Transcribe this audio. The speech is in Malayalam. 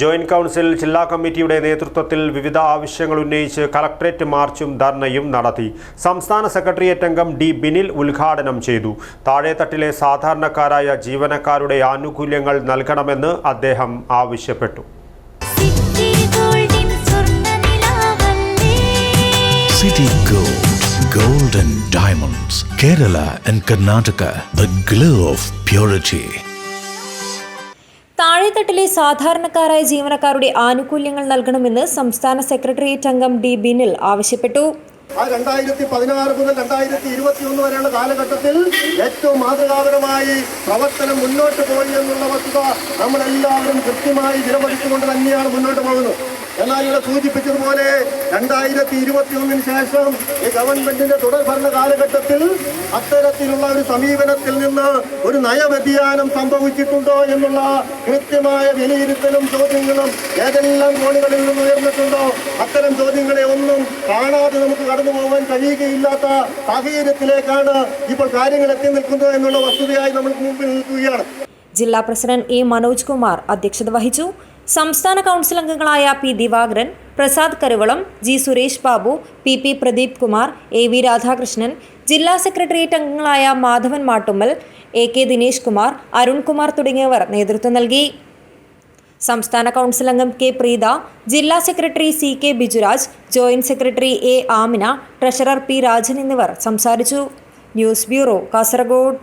ജോയിന്റ് കൗൺസിൽ ജില്ലാ കമ്മിറ്റിയുടെ നേതൃത്വത്തിൽ വിവിധ ആവശ്യങ്ങൾ ഉന്നയിച്ച് കളക്ടറേറ്റ് മാർച്ചും ധർണയും നടത്തി. സംസ്ഥാന സെക്രട്ടേറിയറ്റ് അംഗം ഡി ബിനിൽ ഉദ്ഘാടനം ചെയ്തു. താഴെത്തട്ടിലെ സാധാരണക്കാരായ ജീവനക്കാരുടെ ആനുകൂല്യങ്ങൾ നൽകണമെന്ന് അദ്ദേഹം ആവശ്യപ്പെട്ടു. സിറ്റി ഗോൾഡിൻ സ്വർണനിലാവല്ലേ City Gold, Gold and Diamonds, Kerala and Karnataka, the glow of purity. താഴെത്തട്ടിലെ സാധാരണക്കാരായ ജീവനക്കാരുടെ ആനുകൂല്യങ്ങൾ നൽകണമെന്ന് സംസ്ഥാന സെക്രട്ടേറിയറ്റ് അംഗം ഡി ബിനിൽ ആവശ്യപ്പെട്ടു. ആ രണ്ടായിരത്തി പതിനാറ് മുതൽ രണ്ടായിരത്തി ഇരുപത്തി ഒന്ന് വരെയുള്ള കാലഘട്ടത്തിൽ ഏറ്റവും മാതൃകാപരമായി പ്രവർത്തനം മുന്നോട്ട് പോയി എന്നുള്ള വസ്തുത നമ്മളെല്ലാവരും കൃത്യമായി വിലമതിച്ചുകൊണ്ട് തന്നെയാണ് മുന്നോട്ട് പോകുന്നത്. എന്നാൽ ഇവിടെ സൂചിപ്പിച്ചതുപോലെ രണ്ടായിരത്തി ഇരുപത്തി ഒന്നിന് ശേഷം ഈ ഗവൺമെന്റിന്റെ തുടർ ഭരണ കാലഘട്ടത്തിൽ അത്തരത്തിലുള്ള ഒരു സമീപനത്തിൽ നിന്ന് ഒരു നയവ്യതിയാനം സംഭവിച്ചിട്ടുണ്ടോ എന്നുള്ള കൃത്യമായ വിലയിരുത്തലും ചോദ്യങ്ങളും ഏതെല്ലാം കോണുകളിൽ നിന്ന് ഉയർന്നിട്ടുണ്ടോ? അത്തരം ചോദ്യങ്ങളെ ഒന്നും കാണാതെ നമുക്ക് കടന്നു പോകാൻ കഴിയുകയില്ലാത്ത സാഹചര്യത്തിലേക്കാണ് ഇപ്പോൾ കാര്യങ്ങൾ എത്തി നിൽക്കുന്നത് എന്നുള്ള വസ്തുതയായി നമ്മൾ മുമ്പിൽ നിൽക്കുകയാണ്. ജില്ലാ പ്രസിഡന്റ് എ മനോജ് കുമാർ അധ്യക്ഷത വഹിച്ചു. സംസ്ഥാന കൗൺസിൽ അംഗങ്ങളായ P Divakaran Prasad Karuvalam G Suresh Babu P P Pradeep Kumar A V Radhakrishnan ജില്ലാ സെക്രട്ടേറിയറ്റ് അംഗങ്ങളായ മാധവൻ മാട്ടുമ്മൽ എ കെ ദിനേശ് കുമാർ അരുൺകുമാർ തുടങ്ങിയവർ നേതൃത്വം നൽകി. സംസ്ഥാന കൗൺസിൽ അംഗം കെ പ്രീത ജില്ലാ secretary C K Bijuraj joint secretary A Amina treasurer P Rajan എന്നിവർ സംസാരിച്ചു. News bureau Kasaragod.